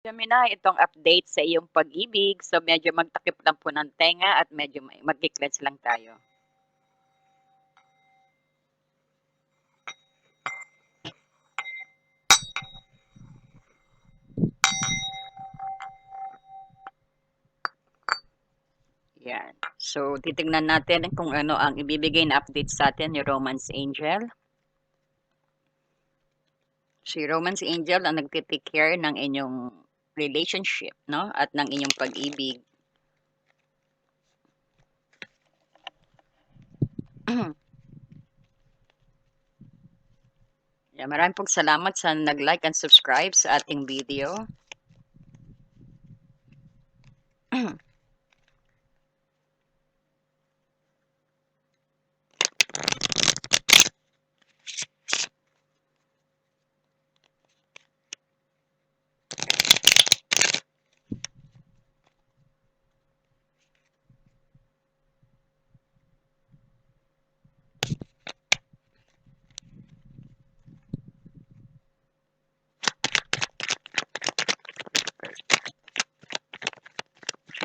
Gemini, itong update sa iyong pag-ibig. So medyo magtakip lang po ng tenga at medyo mag-cleanse lang tayo. Yan. So, titingnan natin kung ano ang ibibigay na update sa atin ni Romance Angel. Si Romance Angel ang nagtitake care ng inyong relationship, no? At ng inyong pag-ibig. yeah, maraming pong salamat sa nag-like and subscribe sa ating video.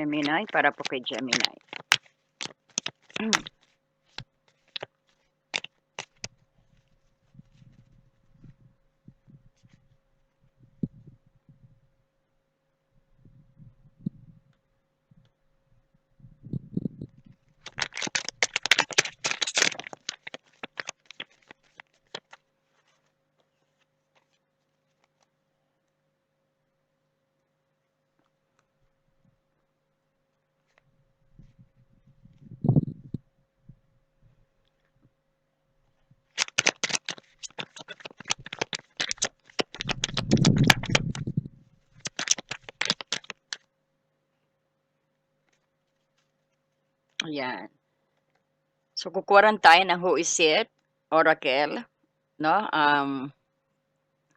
Gemini, para po kay Gemini. Ayan. So, kukuran tayo ng Who is it? Oracle. No? Um,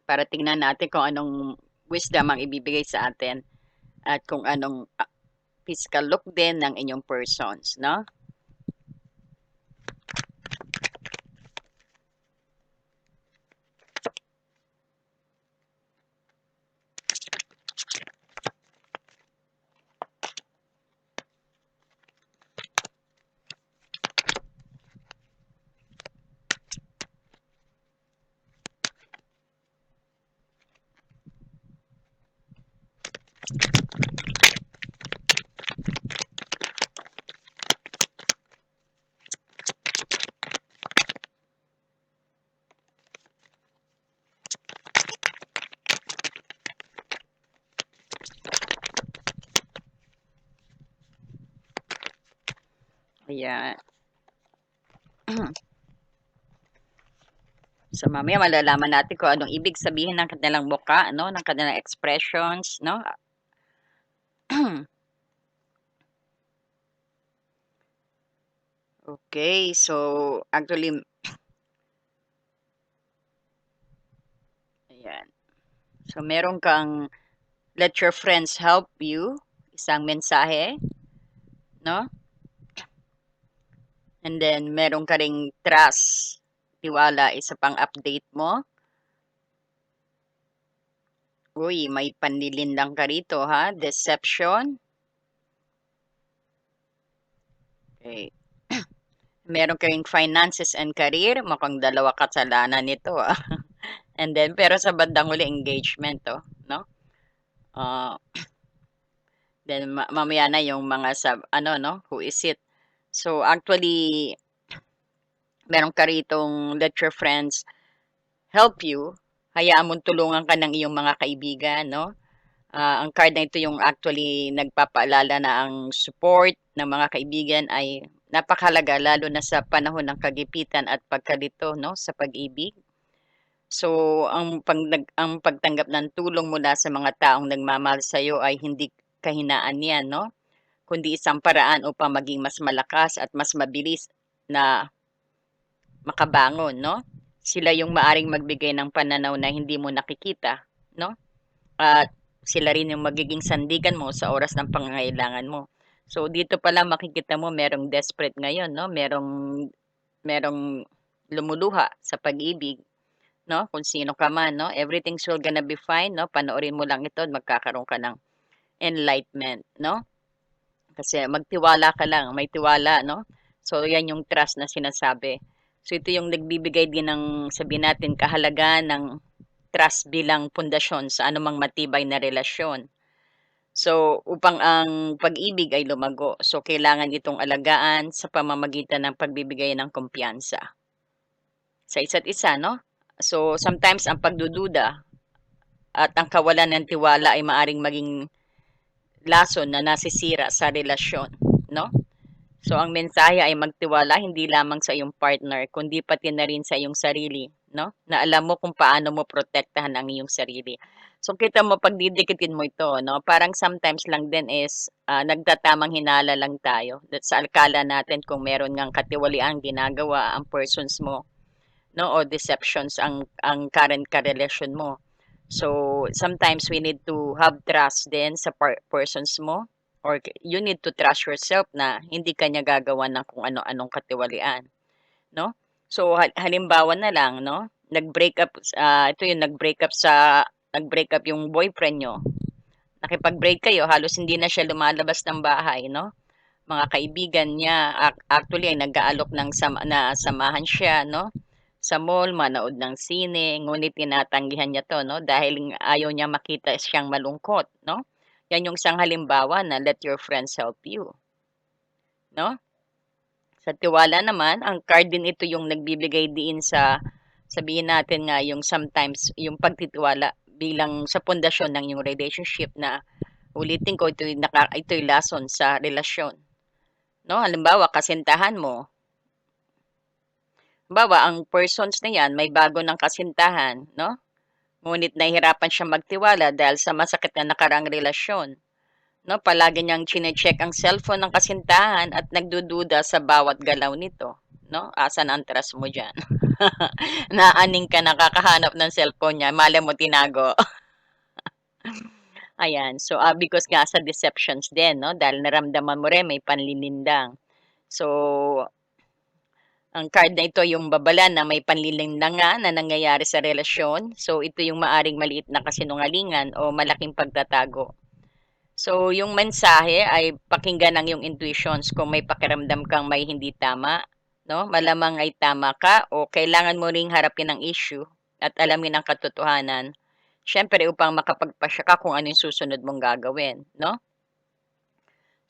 para tingnan natin kung anong wisdom ang ibibigay sa atin at kung anong uh, physical look din ng inyong persons. No? Ayan. So, mamaya malalaman natin kung anong ibig sabihin ng kanilang muka, no? ng kanilang expressions, no? okay, so, actually, ayan. So, meron kang let your friends help you, isang mensahe, no? And then, meron ka ring trust, tiwala, isa pang update mo. Uy, may panlilinlang ka rito, ha? Deception. Okay. meron ka ring finances and career. Mukhang dalawa kasalanan nito, ha? and then, pero sa bandang huli, engagement, oh, no? Uh, then, ma mamaya na yung mga sub, ano, no? Who is it? So, actually, meron ka ritong let your friends help you. Hayaan mong tulungan ka ng iyong mga kaibigan, no? Uh, ang card na ito yung actually nagpapaalala na ang support ng mga kaibigan ay napakalaga lalo na sa panahon ng kagipitan at pagkalito no sa pag-ibig. So ang pag ang pagtanggap ng tulong mula sa mga taong nagmamahal sa iyo ay hindi kahinaan 'yan no kundi isang paraan upang maging mas malakas at mas mabilis na makabangon, no? Sila yung maaring magbigay ng pananaw na hindi mo nakikita, no? At sila rin yung magiging sandigan mo sa oras ng pangangailangan mo. So dito pa lang makikita mo merong desperate ngayon, no? Merong merong lumuluha sa pag-ibig, no? Kung sino ka man, no? Everything's will gonna be fine, no? Panoorin mo lang ito magkakaroon ka ng enlightenment, no? Kasi magtiwala ka lang, may tiwala, no? So, yan yung trust na sinasabi. So, ito yung nagbibigay din ng, sabihin natin, kahalagaan ng trust bilang pundasyon sa anumang matibay na relasyon. So, upang ang pag-ibig ay lumago, so kailangan itong alagaan sa pamamagitan ng pagbibigay ng kumpiyansa sa isa't isa, no? So, sometimes ang pagdududa at ang kawalan ng tiwala ay maaring maging lason na nasisira sa relasyon, no? So, ang mensahe ay magtiwala hindi lamang sa iyong partner, kundi pati na rin sa iyong sarili, no? Na alam mo kung paano mo protektahan ang iyong sarili. So, kita mo, pag didikitin mo ito, no? Parang sometimes lang din is, uh, nagtatamang hinala lang tayo. That sa alkala natin kung meron ngang katiwaliang ginagawa ang persons mo, no? O deceptions ang, ang current ka-relasyon mo. So, sometimes we need to have trust din sa persons mo or you need to trust yourself na hindi ka niya gagawa ng kung ano-anong katiwalian, no? So halimbawa na lang, no? Nag-break up uh, ito yung nag-break up sa nag-break up yung boyfriend nyo. Nakipag-break kayo, halos hindi na siya lumalabas ng bahay, no? Mga kaibigan niya, actually ay nag-aalok ng sam- na samahan siya, no? Sa mall, manood ng sine, ngunit tinatanggihan niya to, no? Dahil ayaw niya makita siyang malungkot, no? Yan yung isang halimbawa na let your friends help you. No? Sa tiwala naman, ang card din ito yung nagbibigay din sa sabihin natin nga yung sometimes yung pagtitiwala bilang sa pundasyon ng yung relationship na ulitin ko ito naka, ito'y lason sa relasyon. No? Halimbawa, kasintahan mo. Halimbawa, ang persons na yan may bago ng kasintahan, no? Ngunit nahihirapan siya magtiwala dahil sa masakit na nakarang relasyon. No, palagi niyang chine-check ang cellphone ng kasintahan at nagdududa sa bawat galaw nito. No? Asan ang trust mo diyan? Naaning ka nakakahanap ng cellphone niya, mali mo tinago. Ayan, so uh, because nga sa deceptions din, no? Dahil naramdaman mo rin may panlinindang. So, ang card na ito yung babala na may panlilinlangan na nangyayari sa relasyon. So, ito yung maaring maliit na kasinungalingan o malaking pagtatago. So, yung mensahe ay pakinggan ang yung intuitions kung may pakiramdam kang may hindi tama, no? Malamang ay tama ka o kailangan mo ring harapin ang issue at alamin ang katotohanan. Siyempre, upang makapagpasya ka kung ano yung susunod mong gagawin, no?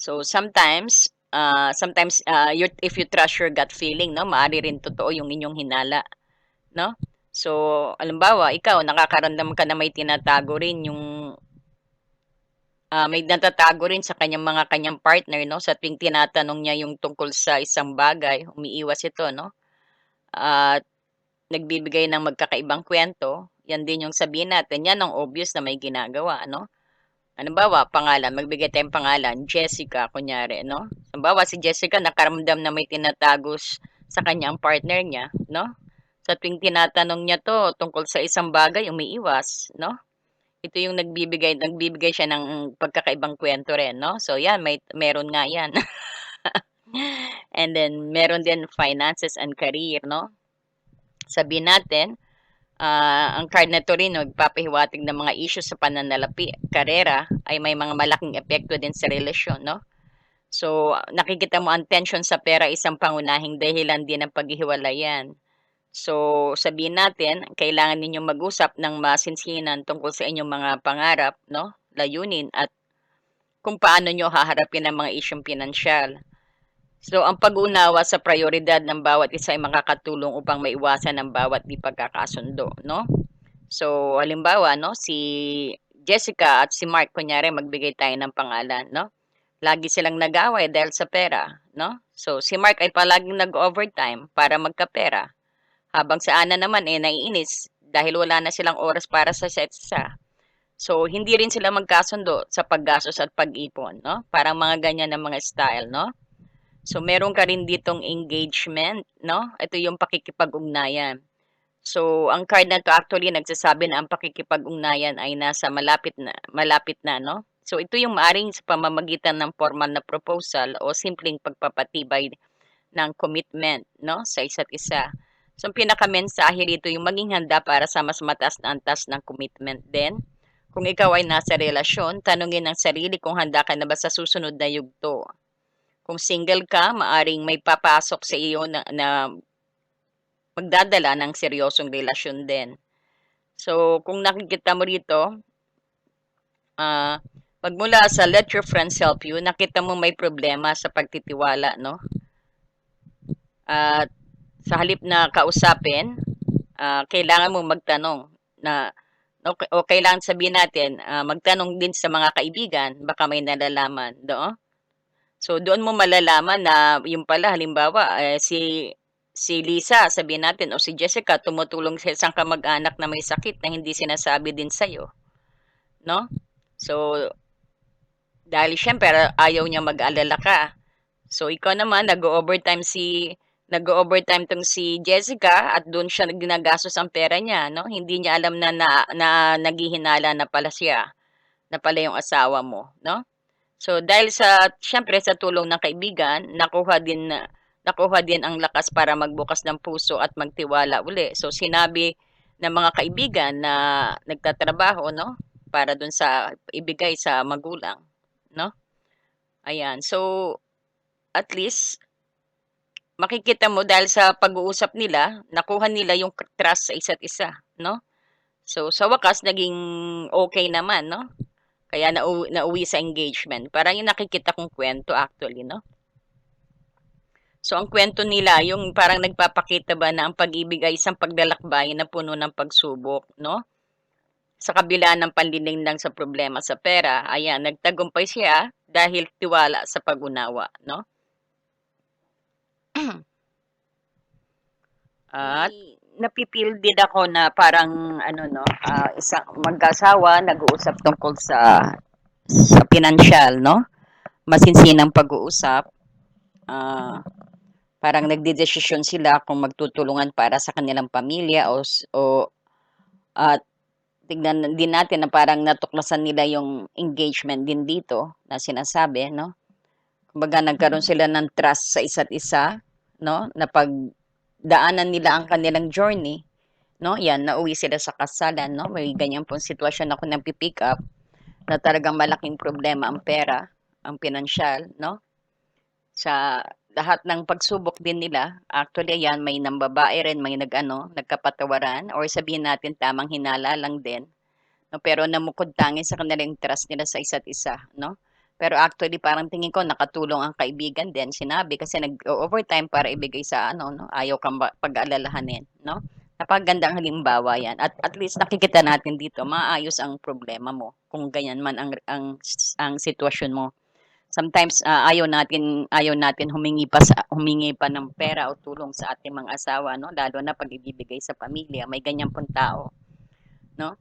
So, sometimes, uh, sometimes uh, if you trust your gut feeling, no, maari rin totoo yung inyong hinala, no? So, alimbawa, ikaw nakakaramdam ka na may tinatago rin yung uh, may natatago rin sa kanyang mga kanyang partner, no? Sa tuwing tinatanong niya yung tungkol sa isang bagay, umiiwas ito, no? At uh, nagbibigay ng magkakaibang kwento, yan din yung sabihin natin, yan ang obvious na may ginagawa, no? Halimbawa, pangalan, magbigay tayong pangalan, Jessica, kunyari, no? Halimbawa, si Jessica nakaramdam na may tinatagos sa kanyang partner niya, no? Sa tuwing tinatanong niya to tungkol sa isang bagay, umiiwas, no? Ito yung nagbibigay, nagbibigay siya ng pagkakaibang kwento rin, no? So, yan, may, meron nga yan. and then, meron din finances and career, no? Sabihin natin, uh, ang card na to rin, nagpapahiwatig ng mga issues sa pananalapi, karera, ay may mga malaking epekto din sa relasyon, no? So, nakikita mo ang tension sa pera isang pangunahing dahilan din ng paghihiwalayan. So, sabihin natin, kailangan ninyong mag-usap ng masinsinan tungkol sa inyong mga pangarap, no? layunin, at kung paano nyo haharapin ang mga isyong pinansyal. So, ang pag-unawa sa prioridad ng bawat isa ay makakatulong upang maiwasan ang bawat di pagkakasundo, no? So, halimbawa, no, si Jessica at si Mark, kunyari, magbigay tayo ng pangalan, no? Lagi silang nag-away dahil sa pera, no? So, si Mark ay palaging nag-overtime para magkapera. Habang si Ana naman eh naiinis dahil wala na silang oras para sa set isa. So, hindi rin sila magkasundo sa paggastos at pag-ipon, no? Parang mga ganyan ng mga style, no? So, meron ka rin ditong engagement, no? Ito yung pakikipag-ugnayan. So, ang card na to actually nagsasabi na ang pakikipag-ugnayan ay nasa malapit na, malapit na, no? So, ito yung maaring sa pamamagitan ng formal na proposal o simpleng pagpapatibay ng commitment, no? Sa isa't isa. So, ang pinakamensahe rito yung maging handa para sa mas mataas na antas ng commitment din. Kung ikaw ay nasa relasyon, tanungin ang sarili kung handa ka na ba sa susunod na yugto. Kung single ka, maaring may papasok sa iyo na, na magdadala ng seryosong relasyon din. So, kung nakikita mo rito, ah, pagmula sa let your friends help you, nakita mo may problema sa pagtitiwala, no? At sa halip na kausapin, ah, kailangan mo magtanong na o, o kailangan sabihin natin, ah, magtanong din sa mga kaibigan, baka may nalalaman, do? So doon mo malalaman na yung pala halimbawa eh, si si Lisa, sabihin natin, o si Jessica, tumutulong sa isang kamag-anak na may sakit na hindi sinasabi din sa'yo. No? So, dahil syempre, ayaw niya mag-alala ka. So, ikaw naman, nag-overtime si nag-overtime tong si Jessica at doon siya ginagastos ang pera niya, no? Hindi niya alam na, na, na naghihinala na pala siya, na pala yung asawa mo, no? So, dahil sa, syempre, sa tulong ng kaibigan, nakuha din na nakuha din ang lakas para magbukas ng puso at magtiwala uli. So sinabi ng mga kaibigan na nagtatrabaho, no? Para dun sa ibigay sa magulang, no? Ayan. So at least makikita mo dahil sa pag-uusap nila, nakuha nila yung trust sa isa't isa, no? So sa wakas naging okay naman, no? Kaya nauwi, nauwi sa engagement. Parang yung nakikita kong kwento actually, no? So, ang kwento nila, yung parang nagpapakita ba na ang pag-ibig ay isang paglalakbay na puno ng pagsubok, no? Sa kabila ng panliling lang sa problema sa pera, ayan, nagtagumpay siya dahil tiwala sa pag-unawa, no? At napipil din ako na parang ano no, uh, isang mag-asawa nag-uusap tungkol sa sa pinansyal, no? Masinsinang pag-uusap. Uh, parang nagdedesisyon sila kung magtutulungan para sa kanilang pamilya o o at tignan din natin na parang natuklasan nila yung engagement din dito na sinasabi, no? Kumbaga nagkaroon sila ng trust sa isa't isa, no? Na pagdaanan nila ang kanilang journey, no? Yan, nauwi sila sa kasalan, no? May ganyan pong sitwasyon ako nang pipick up na talagang malaking problema ang pera, ang pinansyal, no? Sa lahat ng pagsubok din nila, actually yan, may nang babae rin, may nag-ano, nagkapatawaran, or sabihin natin tamang hinala lang din. No? Pero namukod tangin sa kanilang trust nila sa isa't isa, no? Pero actually, parang tingin ko, nakatulong ang kaibigan din. Sinabi kasi nag-overtime para ibigay sa ano, no? Ayaw kang pag-alalahanin, no? Napagandang halimbawa yan. At at least nakikita natin dito, maayos ang problema mo kung ganyan man ang, ang, ang sitwasyon mo sometimes uh, ayaw natin ayaw natin humingi pa sa humingi pa ng pera o tulong sa ating mga asawa no lalo na pag ibibigay sa pamilya may ganyan pong tao no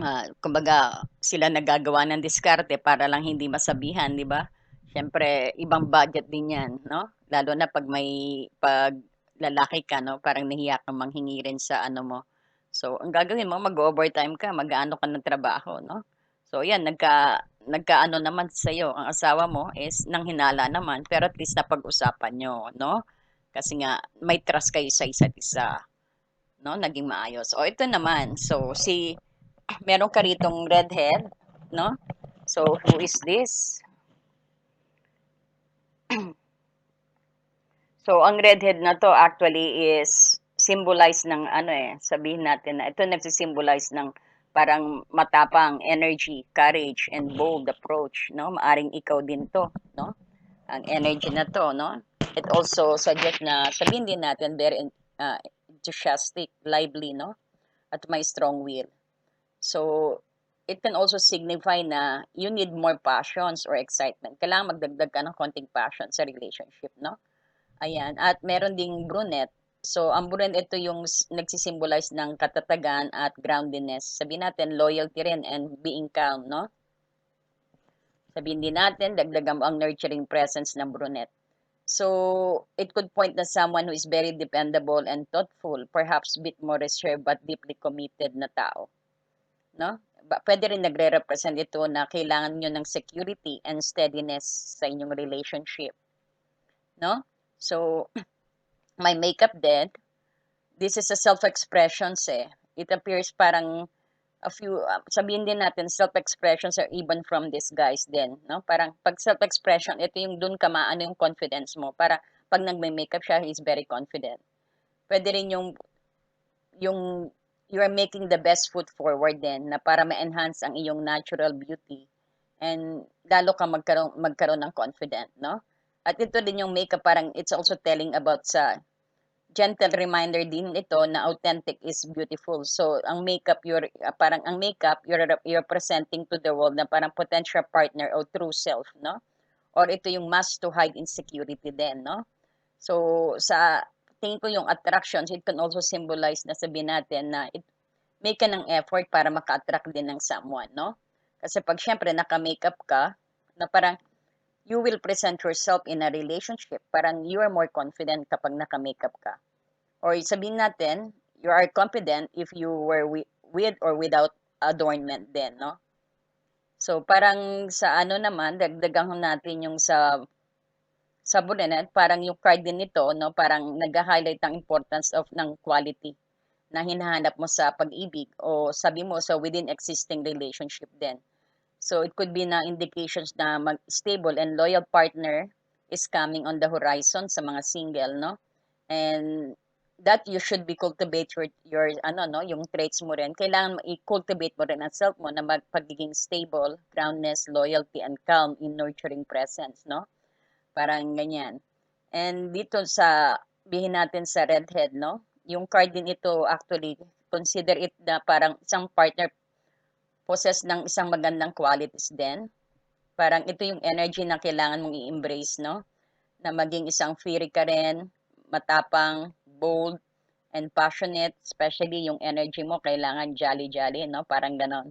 uh, kumbaga sila nagagawa ng diskarte para lang hindi masabihan di ba? Syempre ibang budget din yan no? Lalo na pag may pag lalaki ka no? Parang nahiya kang manghingi rin sa ano mo. So ang gagawin mo mag-overtime ka mag-aano ka ng trabaho no? So, yan, nagka, nagkaano naman sa iyo ang asawa mo is nang hinala naman, pero at least napag-usapan nyo, no? Kasi nga, may trust kayo sa isa't isa, no? Naging maayos. O, ito naman, so, si, meron ka ritong redhead, no? So, who is this? so, ang redhead na to actually is symbolize ng ano eh, sabihin natin na ito nagsisimbolize ng parang matapang energy, courage, and bold approach, no? Maaring ikaw din to, no? Ang energy na to, no? It also suggests na sabihin din natin very uh, enthusiastic, lively, no? At may strong will. So, it can also signify na you need more passions or excitement. Kailangan magdagdag ka ng konting passion sa relationship, no? Ayan. At meron ding brunette So, ang buren ito yung nagsisimbolize ng katatagan at groundedness. Sabihin natin, loyalty rin and being calm, no? Sabihin din natin, dagdagan ang nurturing presence ng brunette. So, it could point na someone who is very dependable and thoughtful, perhaps bit more reserved but deeply committed na tao. No? Pwede rin nagre-represent ito na kailangan nyo ng security and steadiness sa inyong relationship. No? So, may makeup din, this is a self-expressions eh. It appears parang a few, ah, sabihin din natin, self-expressions are even from these guys din, no? Parang pag self-expression, ito yung dun ka maano yung confidence mo. Para pag nagme-makeup siya, he's very confident. Pwede rin yung, yung you are making the best foot forward din na para ma-enhance ang iyong natural beauty and lalo ka magkaroon, magkaroon ng confident, no? At ito din yung makeup, parang it's also telling about sa gentle reminder din ito na authentic is beautiful. So, ang makeup, you're, parang ang makeup, you're, you're presenting to the world na parang potential partner o true self, no? Or ito yung mask to hide insecurity din, no? So, sa tingin ko yung attractions, it can also symbolize na sabihin natin na it, make ka ng effort para maka-attract din ng someone, no? Kasi pag syempre naka-makeup ka, na parang you will present yourself in a relationship. Parang you are more confident kapag naka-makeup ka. Or sabihin natin, you are confident if you were wi- with or without adornment din, no? So, parang sa ano naman, dagdagan natin yung sa sa Bulenet, parang yung card din nito, no, parang nag-highlight ang importance of ng quality na hinahanap mo sa pag-ibig o sabi mo sa within existing relationship din. So it could be na indications na mag stable and loyal partner is coming on the horizon sa mga single, no? And that you should be cultivate your, your ano no, yung traits mo rin. Kailangan i-cultivate mo rin ang self mo na magpagiging stable, groundness, loyalty, and calm in nurturing presence, no? Parang ganyan. And dito sa, bihin natin sa redhead, no? Yung card din ito, actually, consider it na parang isang partner possess ng isang magandang qualities din. Parang ito yung energy na kailangan mong i-embrace, no? Na maging isang fiery ka rin, matapang, bold, and passionate, especially yung energy mo, kailangan jolly-jolly, no? Parang ganon.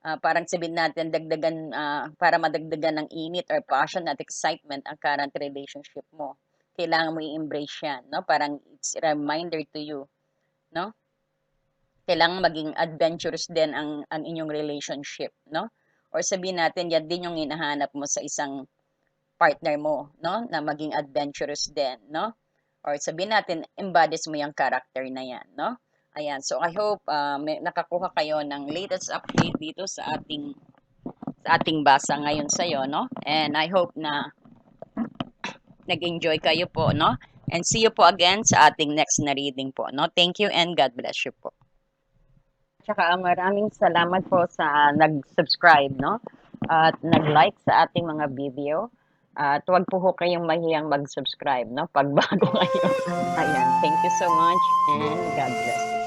Ah, parang sabihin natin, dagdagan, ah, para madagdagan ng init or passion at excitement ang current relationship mo. Kailangan mo i-embrace yan, no? Parang it's a reminder to you, no? Kailangan maging adventurous din ang, ang inyong relationship, no? Or sabihin natin, yan din yung hinahanap mo sa isang partner mo, no? Na maging adventurous din, no? Or sabihin natin, embodies mo yung character na yan, no? Ayan, so I hope uh, may, nakakuha kayo ng latest update dito sa ating sa ating basa ngayon sa iyo, no? And I hope na nag-enjoy kayo po, no? And see you po again sa ating next na reading po, no? Thank you and God bless you po. Tsaka maraming salamat po sa nag-subscribe, no? At nag-like sa ating mga video. At huwag po ho kayong mahiyang mag-subscribe, no? Pag bago kayo. Ayan, thank you so much and God bless you.